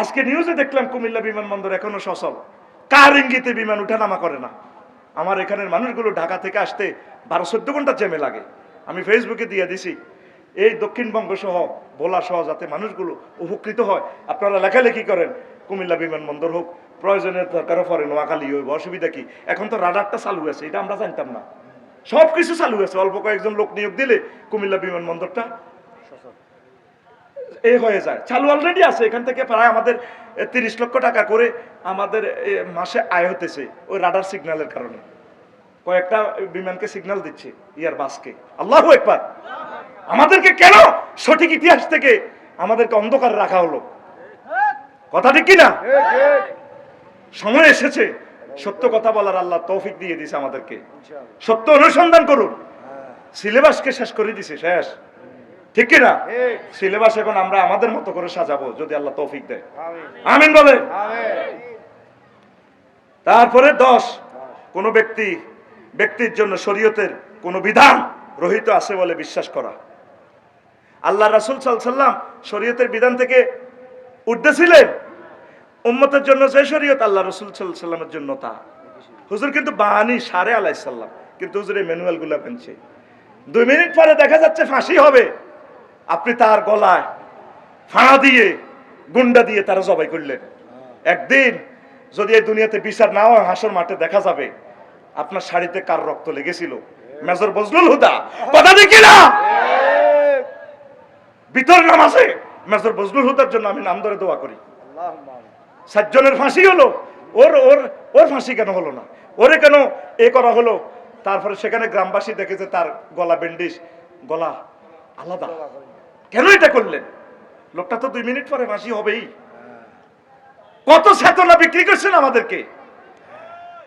আজকে নিউজে দেখলাম কুমিল্লা বিমানবন্দর এখনও সচল। কার ইঙ্গিতে বিমান উঠানামা করে না? আমার এখানের মানুষগুলো ঢাকা থেকে আসতে বারো চোদ্দ ঘণ্টা জ্যামে লাগে। আমি ফেসবুকে দিয়ে দিছি। এই দক্ষিণবঙ্গ সহ ভোলা সহ যাতে মানুষগুলো উপকৃত হয়, আপনারা লেখালেখি করেন। কুমিল্লা বিমানবন্দর হোক, প্রয়োজনের দরকারও পড়ে, নোয়াখালী হইব, অসুবিধা কি? এখন তো রাডারটা চালু আছে এটা আমরা জানতাম না। সব কিছু চালু আছে অল্প কয়েকজন লোক নিয়োগ দিলে কুমিল্লা বিমানবন্দরটা এ হয়ে যায়। চালু অলরেডি আছে, এখান থেকে প্রায় আমাদের তিরিশ লক্ষ টাকা করে আমাদের মাসে আয় হতেছে ওই রাডার সিগন্যালের কারণে। কয়েকটা বিমানকে সিগন্যাল দিচ্ছে ইয়ার বাসকে। আল্লাহ একবার আমাদেরকে কেন সঠিক ইতিহাস থেকে আমাদেরকে অন্ধকার রাখা হলো? কথা ঠিক কিনা? সময় এসেছে। সত্য কথা বলার আল্লাহ তৌফিক দিয়ে দিছে আমাদেরকে। সত্য অনুসন্ধান করুন। সিলেবাসকে শেষ করে দিছে, শেষ। ঠিক কিনা? সিলেবাস এখন আমরা আমাদের মতো করে সাজাবো যদি আল্লাহ তৌফিক দেয়। আমিন। বলে তারপরে দশ কোন ব্যক্তি ব্যক্তির জন্য শরীয়তের কোন বিধান রহিত আছে বলে বিশ্বাস করা। আল্লাহ রাসুল সাল্লাম শরীয়তের বিধান থেকে উঠতেছিলেন। উম্মতের জন্য যে শরীয়ত আল্লাহ রসুল সাল্লামের জন্য তা। হুজুর কিন্তু বাহানি সারে আলাইসাল্লাম কিন্তু হুজুর এই ম্যানুয়ালগুলা পেনছে দুই মিনিট পরে দেখা যাচ্ছে ফাঁসি হবে। আপনি তার গলায় ফাঁড়া দিয়ে, গুন্ডা দিয়ে তারা জবাই করলেন। একদিন যদি এই দুনিয়াতে বিচার না হয়, হাসর মাঠে দেখা যাবে, আপনার শাড়িতে কার রক্ত লেগেছিল? মেজর বজলুল হুদা। কথা দেখি না ভিতর আছে। মেজর বজলুল হুদার জন্য আমি নাম ধরে দোয়া করি। সাতজনের ফাঁসি হলো। ওর ওর ওর ফাঁসি কেন হলো না? ওরে কেন এ করা হলো? তারপরে সেখানে গ্রামবাসী দেখেছে তার গলা বেন্ডিস গলা আলাদা। কেন এটা করলেন? লোকটা তো দুই মিনিট পরে ফাঁসি হবেই। কত চেতনা বিক্রি করছেন আমাদেরকে?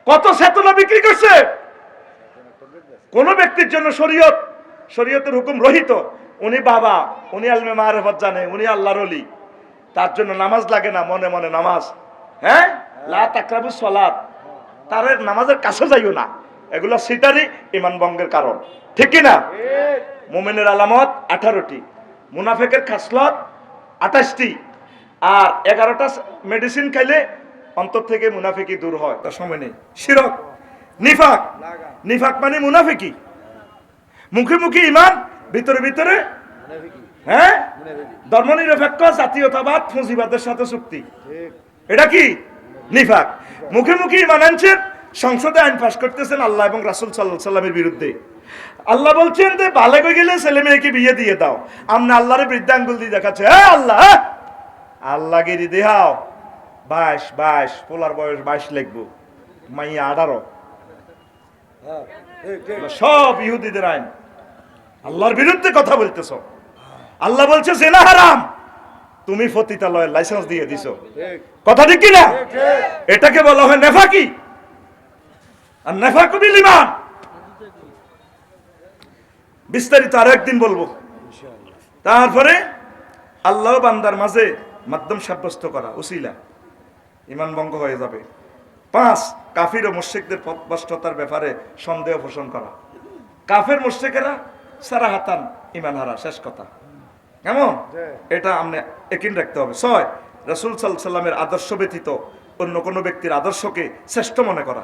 কত চেতনা বিক্রি করছে কোন ব্যক্তির জন্য শরীয়ত শরীয়তের হুকুম রহিত। উনি বাবা উনি আলমে মারেফত জানে উনি আল্লাহর অলি তার জন্য নামাজ লাগে না মনে মনে নামাজ। হ্যাঁ? লা তাকরাবু সলাত। তার নামাজের কাছে যাইও না। এগুলো সিটারি ইমান ভঙ্গের কারণ। ঠিক কি না? মোমেনের আলামত আঠারোটি। মুনাফেকের খাসলত আঠাশটি। আর এগারোটা মেডিসিন খাইলে অন্তর থেকে মুনাফিকি দূর হয়। তার সময় নেই। শিরক নিফাক। নিফাক মানে মুনাফিকি মুখে মুখে ইমান ভিতরে ভিতরে হ্যাঁ? ধর্মনিরপেক্ষ জাতীয়তাবাদ পুঁজিবাদের সাথে চুক্তি। এটা কি? নিফাক। মুখে মুখে ইমান আনছেন সংসদে আইন পাশ করতেছেন আল্লাহ এবং রাসুল সাল্লাহ সাল্লামের বিরুদ্ধে। আল্লাহ বলছেন যে ভালো হয়ে গেলে ছেলে মেয়েকে বিয়ে দিয়ে দাও। আমনে আল্লাহরে বৃদ্ধাঙ্গুল দিয়ে দেখাচ্ছে হ্যাঁ আল্লাহ হ্যাঁ? আল্লাহ গিরি দেহাও বাইশ বাইশ পোলার বয়স বাইশ লিখব মাইয়া আঠারো। এগুলো সব ইহুদিদের আইন। আল্লাহর বিরুদ্ধে কথা বলতেছ। আল্লাহ বলছে জেনা হারাম তুমি ফতিতালয়ের লাইসেন্স দিয়ে দিছো। কথা ঠিক কি না এটাকে বলা হয় নেফাকি। আর নেফাকু বিল ইমান। বিস্তারিত আরও একদিন বলব। তারপরে আল্লাহ বান্দার মাঝে মাধ্যম সাব্যস্ত করা উসিলা ইমান ভঙ্গ হয়ে যাবে। পাঁচ কাফির ও মুশ্রিকদের পথভ্রষ্টতার ব্যাপারে সন্দেহ পোষণ করা। কাফের মুশ্রিকেরা সারা হাতান ইমান হারা শেষ কথা। কেমন? এটা আপনি একিন রাখতে হবে। ছয় রসুল সাল্লামের আদর্শ ব্যতীত অন্য কোনো ব্যক্তির আদর্শকে শ্রেষ্ঠ মনে করা।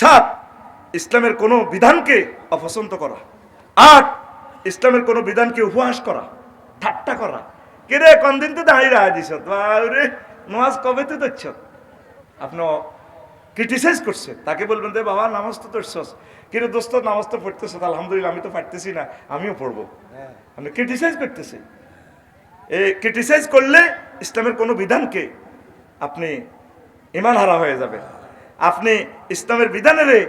সাত ইসলামের কোনো বিধানকে অপছন্দ করা। আট ইসলামের কোনো বিধানকে উপহাস করা ঠাট্টা করা। কেরে কনদিন তো দাঁড়িয়ে রায় দিছ? রে নামাজ কবে তো দেখছ আপনি ক্রিটিসাইজ করছে তাকে বলবেন যে বাবা নামাজ তো ধরছস। কিন্তু দোস্ত নামাজ তো পড়তেছ আলহামদুলিল্লাহ আমি তো পারতেছি না আমিও পড়ব। আপনি ক্রিটিসাইজ করতেছে এই ক্রিটিসাইজ করলে ইসলামের কোনো বিধানকে আপনি ইমান হারা হয়ে যাবে। আপনি ইসলামের বিধানেরে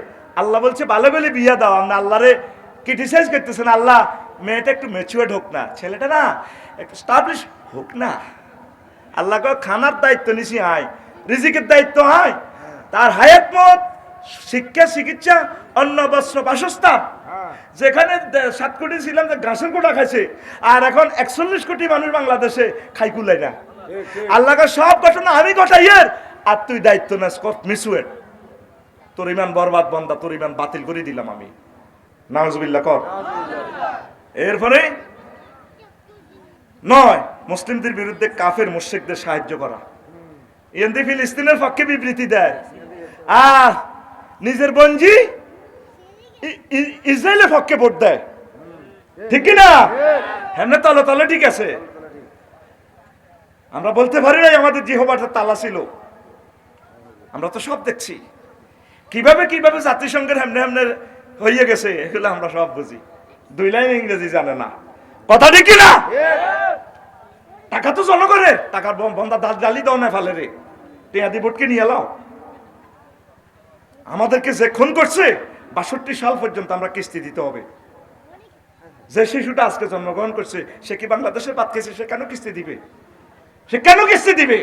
আল্লাহ বলছে ভালো বলে বিয়া দাও। আপনি আল্লাহরে ক্রিটিসাইজ করতেছেন আল্লাহ মেয়েটা একটু ম্যাচুয়ার্ড হোক না ছেলেটা না একটু স্টাবলিশ হোক না। আল্লাহ কয় খানার দায়িত্ব নিছি আয় রিজিকের দায়িত্ব আয় তার হায়াত মত শিক্ষা চিকিৎসা অন্ন বস্ত্র বাসস্থান। যেখানে সাত কোটি ছিলাম যে ঘাসের কোটা খাইছে। আর এখন একচল্লিশ কোটি মানুষ বাংলাদেশে খাই কুলাই না। আল্লাহকে সব ঘটনা আমি ঘটাইয়ের। আর তুই দায়িত্ব নাস মিসুয়ের তোর ইমান বরবাদ বন্দা তোর ইমান বাতিল করে দিলাম আমি। নামজুবিল্লা কর। এরপরে নয়, মুসলিমদের বিরুদ্ধে কাফের মুশ্রিকদের সাহায্য করা। এনদি ফিলিস্তিনের পক্ষে বিবৃতি দেয়। আর নিজের বঞ্জি ইসরায়েলের পক্ষে ভোট দেয়। ঠিক না? হ্যাঁ তলে তলে ঠিক আছে। আমরা বলতে পারি নাই আমাদের জিহবাটা তালা ছিল। আমরা তো সব দেখছি। কীভাবে কীভাবে জাতিসংঘের হেমনে হেমনে হইয়ে গেছে, এগুলো আমরা সব বুঝি। দুই লাইন ইংরেজি জানে না। কথা ঠিক না টাকা তো জনগণের। টাকার বন্ধা দাল জালি দাও না ফালে রে। টেয়াদি বোর্ডকে নিয়ে এলাও। আমাদেরকে যে খুন করছে, বাষট্টি সাল পর্যন্ত আমরা কিস্তি দিতে হবে। যে শিশুটা আজকে জন্মগ্রহণ করছে, সে কি বাংলাদেশের বাদ খেয়েছে, সে কেন কিস্তি দিবে? সে কেন কিস্তি দিবে?